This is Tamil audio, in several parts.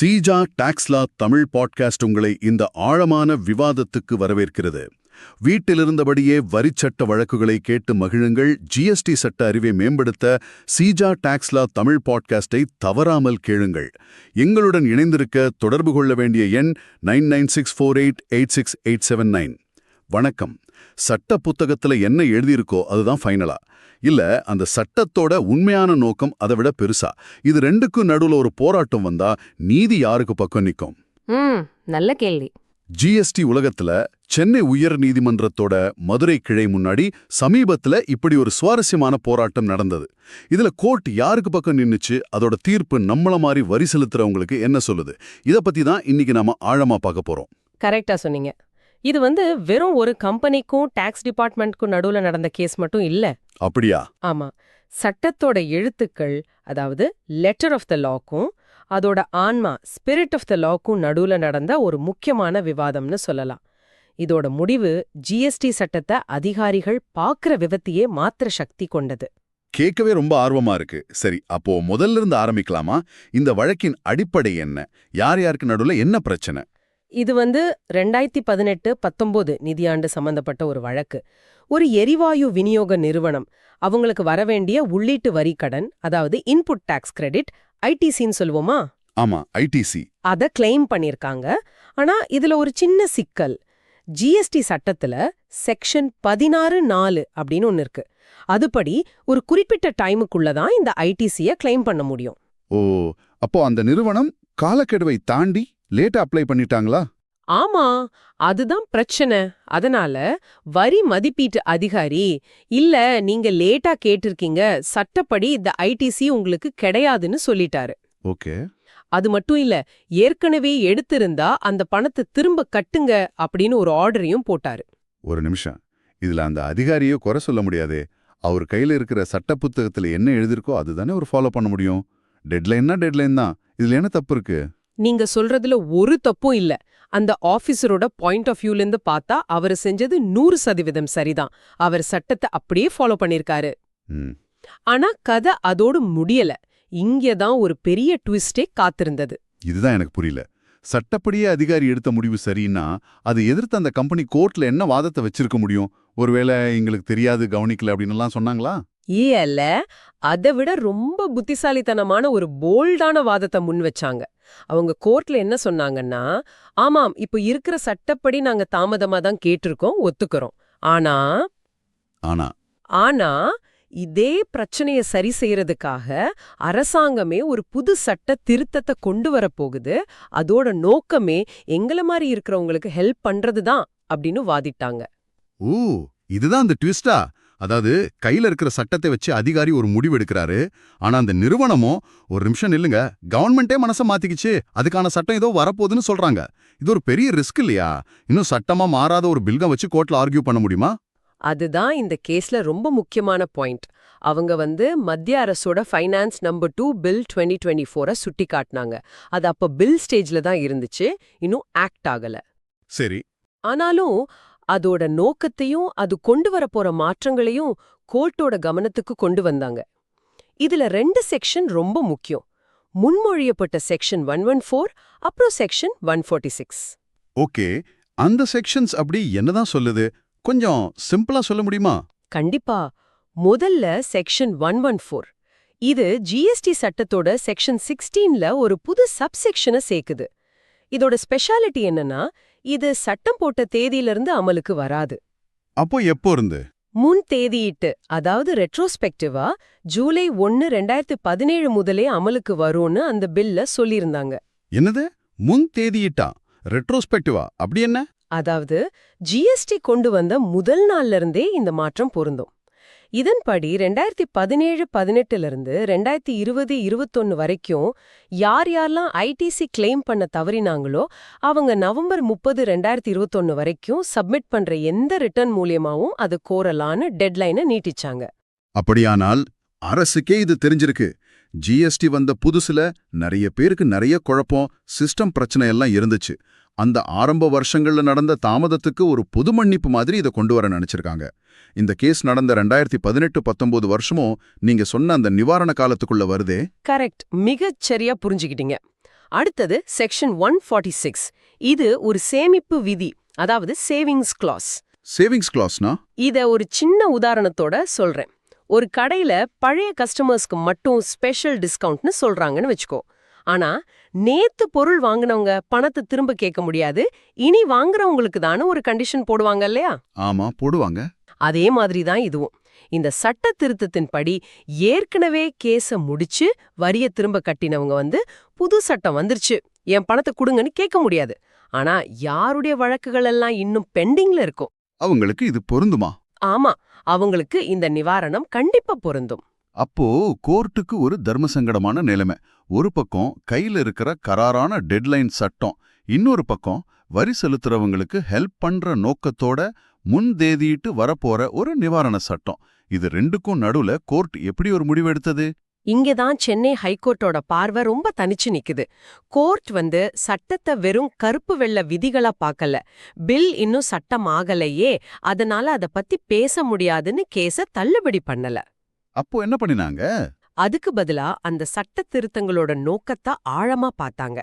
சீஜா டாக்ஸ்லா தமிழ் பாட்காஸ்ட் உங்களை இந்த ஆழமான விவாதத்துக்கு வரவேற்கிறது. வீட்டிலிருந்தபடியே வரிச்சட்ட வழக்குகளை கேட்டு மகிழுங்கள். ஜிஎஸ்டி சட்ட அறிவை மேம்படுத்த சீஜா டாக்ஸ்லா தமிழ் பாட்காஸ்டை தவறாமல் கேளுங்கள். எங்களுடன் இணைந்திருக்க தொடர்பு கொள்ள வேண்டிய எண் nine nine six four eight eight six eight seven nine. வணக்கம். சட்ட புத்தகத்துல என்ன எழுதியிருக்கோ அதுதான் ஃபைனலா இல்ல அந்த சட்டத்தோட உண்மையான நோக்கம் அதை விட பெருசா. இது ரெண்டுக்கும் நடுவுல ஒரு போராட்டம் வந்தா நீதி யாருக்கு பக்கம் நிக்கும்? ம் நல்ல கேள்வி. ஜிஎஸ்டி உலகத்துல சென்னை உயர் நீதிமன்றத்தோட மதுரை கிளை முன்னாடி சமீபத்துல இப்படி ஒரு சுவாரஸ்யமான போராட்டம் நடந்தது. இதுல கோர்ட் யாருக்கு பக்கம் நின்னுச்சு அதோட தீர்ப்பு நம்மள மாதிரி வரி செலுத்துறவங்களுக்கு என்ன சொல்லுது? இத பத்தி தான் இன்னைக்கு நாம ஆழமா பார்க்க போறோம். கரெக்டா சொன்னீங்க. இது வந்து வெறும் ஒரு கம்பெனிக்கும் டாக்ஸ் டிபார்ட்மெண்ட்க்கும் நடுவுல நடந்த கேஸ் மட்டும் இல்ல. அப்படியா? ஆமா. சட்டத்தோட எழுத்துக்கள் அதாவது லெட்டர் ஆஃப் த லாக்கும் அதோட ஆன்மா ஸ்பிரிட் ஆஃப் த லாக்கும் நடுவுல நடந்த ஒரு முக்கியமான விவாதம்னு சொல்லலாம். இதோட முடிவு ஜிஎஸ்டி சட்டத்தை அதிகாரிகள் பாக்குற விவத்தையே மாத்திர சக்தி கொண்டது. கேட்கவே ரொம்ப ஆர்வமா இருக்கு. சரி அப்போ முதல்ல இருந்து ஆரம்பிக்கலாமா? இந்த வழக்கின் அடிப்படை என்ன? யார் யாருக்கு நடுவுல என்ன பிரச்சனை? இது வந்து ரெண்டாயிரத்தி பதினெட்டு பத்தொம்போது நிதியாண்டு சம்பந்தப்பட்ட ஒரு வழக்கு. ஒரு எரிவாயு விநியோக நிறுவனம் அவங்களுக்கு வரவேண்டிய உள்ளீட்டு வரி கடன் அதாவது இன்புட் டாக்ஸ் கிரெடிட் ஐடிசின்னு சொல்லுவோமா? ஆமா ஐடிசி அத கிளைம் பண்ணிருக்காங்க. ஆனா இதுல ஒரு சின்ன சிக்கல். ஜிஎஸ்டி சட்டத்துல செக்ஷன் பதினாறு நாலு அப்படின்னு ஒன்னு இருக்கு. அதுபடி ஒரு குறிப்பிட்ட டைமுக்குள்ள தான் இந்த ஐடிசிய கிளைம் பண்ண முடியும். ஓ அப்போ அந்த நிறுவனம் காலக்கெடுவை தாண்டி லேட்டா அப்ளை பண்ணிட்டாங்களா? ஆமா அதுதான் பிரச்சனை. அதனால வரி மதிப்பீட்டு அதிகாரி இல்ல நீங்க லேட்டா கேட்டிருக்கீங்க. சட்டப்படி இந்த ஐடிசி உங்களுக்கு கிடையாதுன்னு சொல்லிட்டாரு. ஓகே. அது மட்டும் இல்ல ஏற்கனவே எடுத்திருந்தா அந்த பணத்தை திரும்ப கட்டுங்க அப்படின்னு ஒரு ஆர்டரையும் போட்டாரு. ஒரு நிமிஷம். இதுல அந்த அதிகாரியை குறை சொல்ல முடியாதே. அவர் கையில இருக்கிற சட்ட புத்தகத்துல என்ன எழுதிருக்கோ அதுதானே ஒரு ஃபாலோ பண்ண முடியும். டெட்லைன்னா டெட்லைன் தான். இதுல என்ன தப்பு இருக்கு? நீங்க சொல்றதுல ஒரு தப்பும் இல்ல. அந்த ஆபீசரோட பாயிண்ட் ஆஃப் வியூல இருந்து பார்த்தா அவர் செஞ்சது நூறு சதவீதம் சரிதான். அவர் சட்டத்தை அப்படியே ஃபாலோ பண்ணிருக்காரு. ஆனா கதை அதோடு முடியல. இங்கதான் ஒரு பெரிய ட்விஸ்டே காத்திருந்தது. இதுதான் எனக்கு புரியல. சட்டப்படியே அதிகாரி எடுத்த முடிவு சரின்னா அது எதிர்த்து அந்த கம்பெனி கோர்ட்ல என்ன வாதத்தை வச்சிருக்க முடியும்? ஒருவேளை எங்களுக்கு தெரியாது கவனிக்கல அப்படின்னு சொன்னாங்களா? ஏல அதை விட ரொம்ப புத்திசாலித்தனமான ஒரு போல்டான வாதத்தை முன் வச்சாங்க. அவங்க கோர்ட்ல என்ன சொன்னாங்கன்னா ஆமாம் இப்போ இருக்கிற சட்டப்படி நாங்க தாமதமா தான் கேட்டிருக்கோம் ஒத்துக்கிறோம். ஆனா ஆனா ஆனா இதே பிரச்சனைய சரி செய்யறதுக்காக அரசாங்கமே ஒரு புது சட்ட திருத்தத்தை கொண்டு வரப்போகுது அதோட நோக்கமே எங்கள மாதிரி இருக்கிறவங்களுக்கு ஹெல்ப் பண்றதுதான் அப்படின்னு வாதிட்டாங்க. ஓ இதுதான் அந்த ட்விஸ்டா? அதாவது கையில இருக்கிற சட்டத்தை வச்சு அதிகாரி ஒரு முடிவு எடுக்கிறாரு. ஆனா அந்த நிறுவனமோ ஒரு நிமிஷம் நில்லுங்க கவர்மெண்டே மனசை மாத்திக்கிச்சு அதுக்கான சட்டம் ஏதோ வரப்போகுதுன்னு சொல்றாங்க. இது ஒரு பெரிய ரிஸ்க் இல்லையா? இன்னும் சட்டமா மாறாத ஒரு பில்கம் வச்சு கோர்ட்ல ஆர்கியூ பண்ண முடியுமா? அதுதான் இந்த கேஸ்ல ரொம்ப முக்கியமான பாயிண்ட் அவங்க வந்து மத்திய அரசோட finance number two bill twenty twenty ஃபோரை சுட்டி காட்டினாங்க. அது அப்ப பில் ஸ்டேஜ்ல தான் இருந்துச்சு இன்னும் ஆக்ட் ஆகல. சரி. ஆனாலும் அதோட நோக்கத்தையும் அது கொண்டு வரப்போற மாற்றங்களையும் கோர்ட்டோட கவனத்துக்கு கொண்டு வந்தாங்க. இதுல ரெண்டு செக்ஷன் ரொம்ப முக்கியம். முன்மொழியப்பட்ட செக்ஷன் ஒன் ஒன் ஃபோர் அப்புறம் section one forty six. Okay அந்த செக்ஷன்ஸ் அப்படி என்னதான் சொல்லுது? கொஞ்சம் சிம்பிளா சொல்ல முடியுமா? கண்டிப்பா. முதல்ல செக்ஷன் ஒன் ஒன் ஃபோர். இது ஜிஎஸ்டி சட்டத்தோட செக்ஷன் சிக்ஸ்டீன்ல ஒரு புது சப்செக்ஷனை சேர்க்குது. இதோட ஸ்பெஷாலிட்டி என்னன்னா இது சட்டம் போட்ட தேதியிலிருந்து அமலுக்கு வராது. அப்போ எப்போ இருந்து? முன் தேதியிட்டு அதாவது ரெட்ரோஸ்பெக்டிவா ஜூலை ஒன்னு ரெண்டாயிரத்து பதினேழு முதலே அமலுக்கு வரும்னு அந்த பில்ல சொல்லியிருந்தாங்க. என்னது? முன் தேதியிட்டா? ரெட்ரோஸ்பெக்டிவா அப்படி என்ன? அதாவது ஜிஎஸ்டி கொண்டு வந்த முதல் நாள்ல இருந்தே இந்த மாற்றம் பொருந்தும். இதன்படி ரெண்டாயிரத்தி பதினேழு பதினெட்டுல இருந்து ரெண்டாயிரத்தி இருபது இருபத்தொன்னு வரைக்கும் யார் யாரெல்லாம் ஐடிசி கிளைம் பண்ண தவறினாங்களோ அவங்க நவம்பர் முப்பது ரெண்டாயிரத்தி இருபத்தொன்னு வரைக்கும் சப்மிட் பண்ற எந்த ரிட்டர்ன் மூலியமாகவும் அது கோரலான்னு டெட்லைனை நீட்டிச்சாங்க. அப்படியானால் அரசுக்கே இது தெரிஞ்சிருக்கு. ஜிஎஸ்டி வந்த புதுசுல நிறைய பேருக்கு நிறைய குழப்பம் சிஸ்டம் பிரச்சனை எல்லாம் இருந்துச்சு. அந்த ஆரம்ப வருஷங்கள்ல நடந்த தாமதத்துக்கு ஒரு பொது மன்னிப்பு மாதிரி இதை கொண்டு வர நினைச்சிருக்காங்க. இந்த கேஸ் நடந்த ரெண்டாயிரத்தி பதினெட்டு பத்தொன்பது வருஷமும் நீங்க சொன்ன அந்த நிவாரண காலத்துக்குள்ள வருதே? கரெக்ட். மிகச் சரியா புரிஞ்சுக்கிட்டீங்க. அடுத்தது செக்ஷன் ஒன் ஃபார்ட்டி சிக்ஸ். இது ஒரு சேமிப்பு விதி அதாவது சேவிங்ஸ் கிளாஸ். சேவிங்ஸ் கிளாஸ்னா? இத ஒரு சின்ன உதாரணத்தோட சொல்றேன். ஒரு கடையில பழைய கஸ்டமர்ஸ்க்கு மட்டும் ஸ்பெஷல் டிஸ்கவுண்ட்னு சொல்றாங்கன்னு வச்சுக்கோ. ஆனா நேத்து பொருள் வாங்குனவங்க பணத்தை திரும்ப கேட்க முடியாது. இனி வாங்குறவங்களுக்கு தானே ஒரு கண்டிஷன் போடுவாங்க இல்லையா? ஆமா போடுவாங்க. அதே மாதிரி தான் இதுவும். இந்த சட்ட திருத்தத்தின்படி ஏற்கனவே கேஸ முடிச்சு வரிய திரும்ப கட்டினவங்க வந்து புது சட்டம் வந்துருச்சு. என் பணத்தை கொடுங்கன்னு கேட்க முடியாது. ஆனா யாருடைய வழக்குகள் எல்லாம் இன்னும் பெண்டிங்ல இருக்கும்? அவங்களுக்கு இது பொருந்துமா? ஆமா அவங்களுக்கு இந்த நிவாரணம் கண்டிப்பா பொருந்தும். அப்போ கோர்ட்டுக்கு ஒரு தர்ம சங்கடமான நிலைமை. ஒரு பக்கம் கையில இருக்கிற கராரான டெட்லைன் சட்டம் இன்னொரு பக்கம் வரி செலுத்துறவங்களுக்கு ஹெல்ப் பண்ற நோக்கத்தோட முன் தேதியிட்டு வரப்போற ஒரு நிவாரண சட்டம். இது ரெண்டுக்கும் நடுவுல கோர்ட் எப்படி ஒரு முடிவெடுத்தது இங்கதான் சென்னை ஹைகோர்ட்டோட பார்வை ரொம்ப தனிச்சு நிக்குது. கோர்ட் வந்து சட்டத்தை வெறும் கருப்பு வெள்ள விதிகளா பார்க்கல. பில் இன்னும் சட்டம் ஆகலையே அதனால அத பத்தி பேச முடியாதுன்னு கேஸ தள்ளுபடி பண்ணல. அப்போ என்ன பண்ணினாங்க? அதுக்கு பதிலா அந்த சட்ட திருத்தங்களோட நோக்கத்தை ஆழமா பார்த்தாங்க.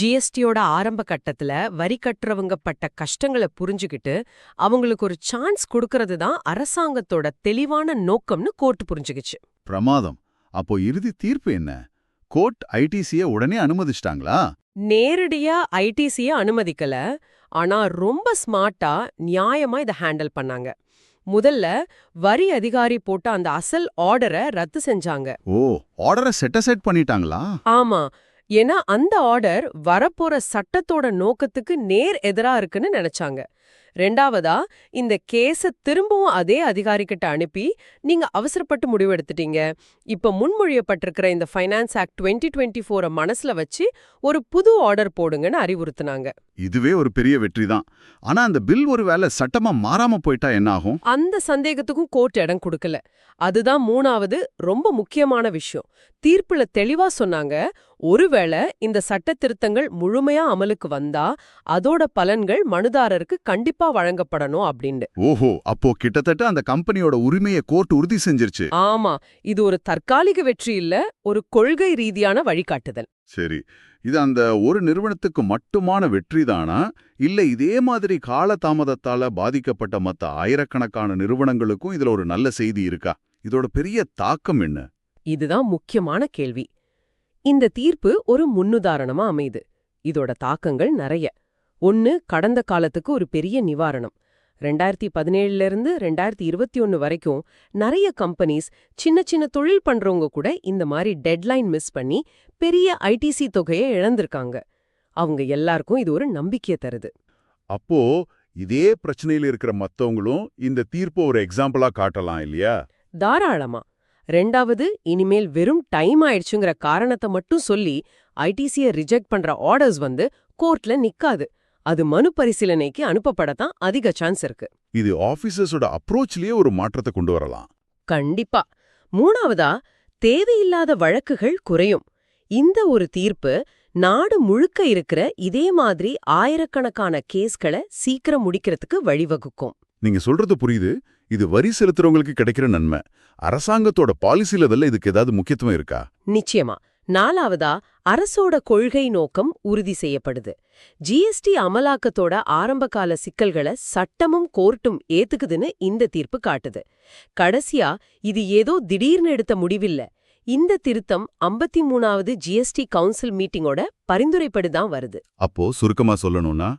ஜிஎஸ்டியோட ஆரம்ப கட்டத்துல வரி கட்டுறவங்க பட்ட கஷ்டங்களை புரிஞ்சுகிட்டு அவங்களுக்கு ஒரு சான்ஸ் கொடுக்கறது தான் அரசாங்கத்தோட தெளிவான நோக்கம்னு கோர்ட் புரிஞ்சுகிச்சு. பிரமாதம். அப்போ இறுதி தீர்ப்பு என்ன? கோர்ட் ஐடிசிய உடனே அனுமதிச்சிட்டாங்களா? நேரடியா ஐடிசிய அனுமதிக்கல. ஆனா ரொம்ப ஸ்மார்ட்டா நியாயமா இத ஹேண்டில் பண்ணாங்க. முதல்ல வரி அதிகாரி போட்ட அந்த அசல் ஆர்டரை ரத்து செஞ்சாங்க. ஓ ஆர்டரை செட் அசைட் பண்ணிட்டாங்களா? ஆமா. ஏன்னா அந்த ஆர்டர் வரப்போற சட்டத்தோட நோக்கத்துக்கு நேர் எதிரா இருக்குன்னு நினைச்சாங்க. ரெண்டாவதா இந்த கேஸ திரும்பவும் அதே அதிகாரிகிட்ட அனுப்பி நீங்க அவசரப்பட்டு முடிவெடுத்துட்டீங்க இப்ப முன்மொழியப்பட்டிருக்கிற இந்த ஃபைனான்ஸ் ஆக்ட் டுவெண்ட்டி டுவெண்ட்டி ஃபோரை மனசுல வச்சு ஒரு புது ஆர்டர் போடுங்கன்னு அறிவுறுத்துனாங்க. இதுவே ஒரு பெரிய வெற்றி தான் ஆனா அந்த பில் ஒருவேளை சட்டமா மாறாம போயிட்டா என்ன ஆகும்? அந்த சந்தேகத்துக்கும் கோர்ட் இடம் கொடுக்கல. அதுதான் மூணாவது ரொம்ப முக்கியமான விஷயம். தீர்ப்புல தெளிவா சொன்னாங்க ஒருவேளை இந்த சட்ட திருத்தங்கள் முழுமையா அமலுக்கு வந்தா அதோட பலன்கள் மனுதாரருக்கு கண்டிப்பா வழங்கப்படணும் அப்படின்னு ஓஹோ அப்போ கிட்டத்தட்ட அந்த கம்பெனியோட உரிமையை கோர்ட் உறுதி செஞ்சிருச்சு. ஆமா இது ஒரு தற்காலிக வெற்றி இல்ல ஒரு கொள்கை ரீதியான வழிகாட்டுதல். சரி இது அந்த ஒரு நிறுவனத்துக்கு மட்டுமான வெற்றிதானா இல்ல இதே மாதிரி காலதாமதத்தால பாதிக்கப்பட்ட மத்த ஆயிரக்கணக்கான நிறுவனங்களுக்கும் இதுல ஒரு நல்ல செய்தி இருக்கா? இதோட பெரிய தாக்கம் என்ன? இதுதான் முக்கியமான கேள்வி. இந்த தீர்ப்பு ஒரு முன்னுதாரணமா அமையுது. இதோட தாக்கங்கள் நிறைய. ஒன்னு கடந்த காலத்துக்கு ஒரு பெரிய நிவாரணம். ரெண்டாயிரத்தி பதினேழுல இருந்து ரெண்டாயிரத்தி இருபத்தி ஒன்னு வரைக்கும் நிறைய கம்பெனிஸ் சின்ன சின்ன தொழில் பண்றவங்க கூட இந்த மாதிரி டெட்லைன் மிஸ் பண்ணி பெரிய ஐடிசி தொகையை இழந்திருக்காங்க. அவங்க எல்லாருக்கும் இது ஒரு நம்பிக்கையை தருது. அப்போ இதே பிரச்சனையில இருக்கிற மத்தவங்களும் இந்த தீர்ப்பை ஒரு எக்ஸாம்பிளா காட்டலாம் இல்லையா? தாராளமா. ரெண்டாவது இனிமேல் வெறும் டைம் ஆயிடுச்சுங்கிற காரணத்தை மட்டும் சொல்லி ஐடிசியை ரிஜெக்ட் பண்ற ஆர்டர்ஸ் வந்து கோர்ட்ல நிக்காது. அது மனு பரிசீலனைக்கு அனுப்பப்படத்தான் அதிக சான்ஸ் இருக்கு. இது ஆபீசர்ஸோட அப்ரோச்லயே ஒரு மாற்றத்தை கொண்டு வரலாம். கண்டிப்பா. மூணாவதா தேவையில்லாத வழக்குகள் குறையும். இந்த ஒரு தீர்ப்பு நாடு முழுக்க இருக்கிற இதே மாதிரி ஆயிரக்கணக்கான கேஸ்களை சீக்கிரம் முடிக்கிறதுக்கு வழிவகுக்கும். நீங்க சொல்றது புரியுது. இது வரி செலுத்துறவங்களுக்கு கிடைக்கிற நன்மை. அரசாங்கத்தோட பாலிசி லெவல்ல இதுக்கு ஏதாவது முக்கியத்துவம் இருக்கா? நிச்சயமா. நாலாவதா அரசோட கொள்கை நோக்கம் உறுதி செய்யப்படுது. ஜிஎஸ்டி அமலாக்கத்தோட ஆரம்பகால சிக்கல்களை சட்டமும் கோர்ட்டும் ஏத்துக்குதுன்னு இந்த தீர்ப்பு காட்டுது. கடைசியா இது ஏதோ திடீர்னு எடுத்த முடிவில்ல. இந்த திருத்தம் ஐம்பத்தி மூணாவது ஜிஎஸ்டி கவுன்சில் மீட்டிங்கோட பரிந்துரைப்படிதான் வருது. அப்போ சுருக்கமா சொல்லணும்னா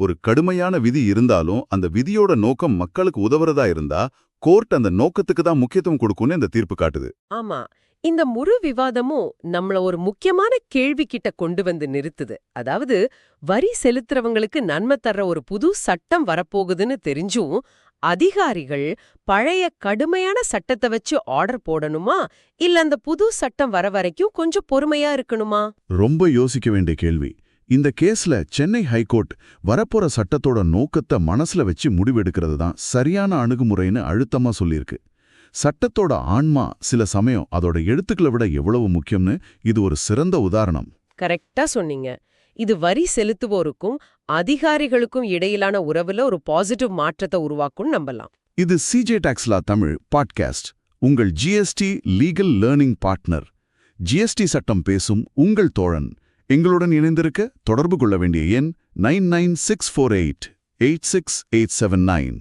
ஒரு கடுமையான விதி இருந்தாலும் அந்த விதியோட நோக்கம் மக்களுக்கு உதவுறதா இருந்தா கோர்ட் அந்த நோக்கத்துக்கு தான் முக்கியத்துவம் கொடுக்கும்னு இந்த தீர்ப்பு காட்டுது. ஆமா. இந்த முழு விவாதமும் நம்மள ஒரு முக்கியமான கேள்வி கிட்ட கொண்டு வந்து நிறுத்துது. அதாவது வரி செலுத்துறவங்களுக்கு நன்மை தர்ற ஒரு புது சட்டம் வரப்போகுதுன்னு தெரிஞ்சும் அதிகாரிகள் பழைய கடுமையான சட்டத்தை வச்சு ஆர்டர் போடணுமா? இல்ல அந்த புது சட்டம் வர வரைக்கும் கொஞ்சம் பொறுமையா இருக்கணுமா? ரொம்ப யோசிக்க வேண்டிய கேள்வி. இந்த கேஸ்ல சென்னை ஹைகோர்ட் வரப்போற சட்டத்தோட நோக்கத்தை மனசுல வச்சு முடிவெடுக்கிறது தான் சரியான அணுகுமுறைன்னு அழுத்தமா சொல்லியிருக்கு. சட்டத்தோட ஆன்மா சில சமயம் அதோட எழுத்துக்களை விட எவ்வளவு முக்கியம்னு இது ஒரு சிறந்த உதாரணம். கரெக்டா சொன்னீங்க. இது வரி செலுத்துவோருக்கும் அதிகாரிகளுக்கும் இடையிலான உறவுல ஒரு பாசிட்டிவ் மாற்றத்தை உருவாக்கும் நம்பலாம். இது CJ tax law Tamil podcast. உங்கள் GST legal learning partner. GST சட்டம் பேசும் உங்கள் தோழன். எங்களுடன் இணைந்திருக்க தொடர்பு கொள்ள வேண்டிய எண் nine nine six four eight eight six eight seven nine.